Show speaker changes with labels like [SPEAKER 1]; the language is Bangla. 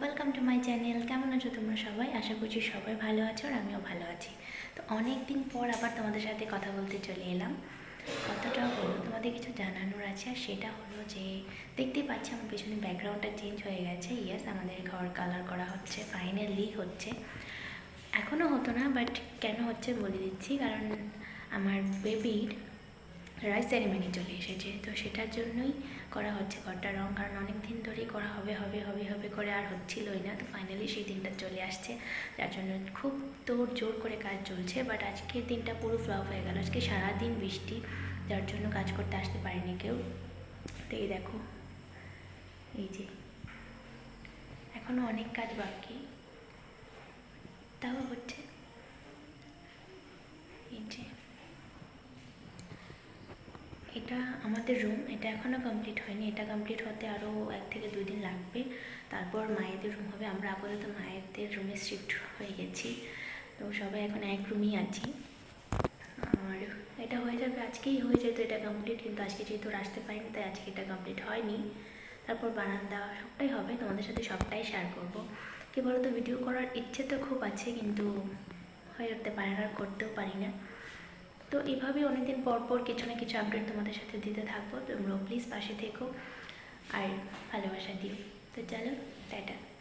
[SPEAKER 1] ওয়েলকাম টু মাই চ্যানেল কেমন আছো তোমরা সবাই? আশা করছি সবাই ভালো আছো আর আমিও ভালো আছি। তো অনেক দিন পর আবার তোমাদের সাথে কথা বলতে চলে এলাম। কথাটা হলো, তোমাদের কিছু জানানোর আছে, আর সেটা হলো যে দেখতেই পাচ্ছি আমার পেছনে ব্যাকগ্রাউন্ডটা চেঞ্জ হয়ে গেছে। ইয়েস আমাদের ঘর কালার করা হচ্ছে ফাইনালি হচ্ছে। এখনও হতো না বাট কেন হচ্ছে বলে দিচ্ছি। কারণ আমার বেবির রাইস সেরিমনি চলে এসেছে। তো সেটার জন্যই করা হচ্ছে ঘরটা রং, কারণ অনেক দিন ধরেই করা হবে হবে হবে হবে করে আর হচ্ছিলই না। তো ফাইনালি সেই দিনটা চলে আসছে। যার জন্য খুব তোর জোর করে কাজ চলছে বাট আজকের দিনটা পুরো ফ্লপ হয়ে গেল। আজকে সারাদিন বৃষ্টি, যার জন্য কাজ করতে আসতে পারেনি কেউ। তো এই দেখো, এই যে এখনও অনেক কাজ বাকি। তাও হচ্ছে এই যে এটা আমাদের রুম এটা এখনও কমপ্লিট হয়নি। এটা কমপ্লিট হতে আরও এক থেকে দুই দিন লাগবে। তারপর মায়েদের রুম হবে। আমরা আপাতত মায়েদের রুমে শিফট হয়ে গেছি। তো সবাই এখন এক রুমই আছি। আর এটা হয়ে যাবে, আজকেই হয়ে যেত এটা কমপ্লিট কিন্তু আজকে যেহেতু আসতে পারিনি, তাই আজকে এটা কমপ্লিট হয়নি। তারপর বারান্দা সবটাই হবে। তোমাদের সাথে সবটাই শেয়ার করব। কি বলতো ভিডিও করার ইচ্ছে তো খুব আছে, কিন্তু হয়ে উঠতে পারে না করতেও পারি না। তো এভাবেই অনেকদিন পর পর কিছু না কিছু আপডেট তোমাদের সাথে দিতে থাকব। তোমরাও প্লিজ পাশে থেকো আর ভালোবাসা দিও। তো চলো, টাটা।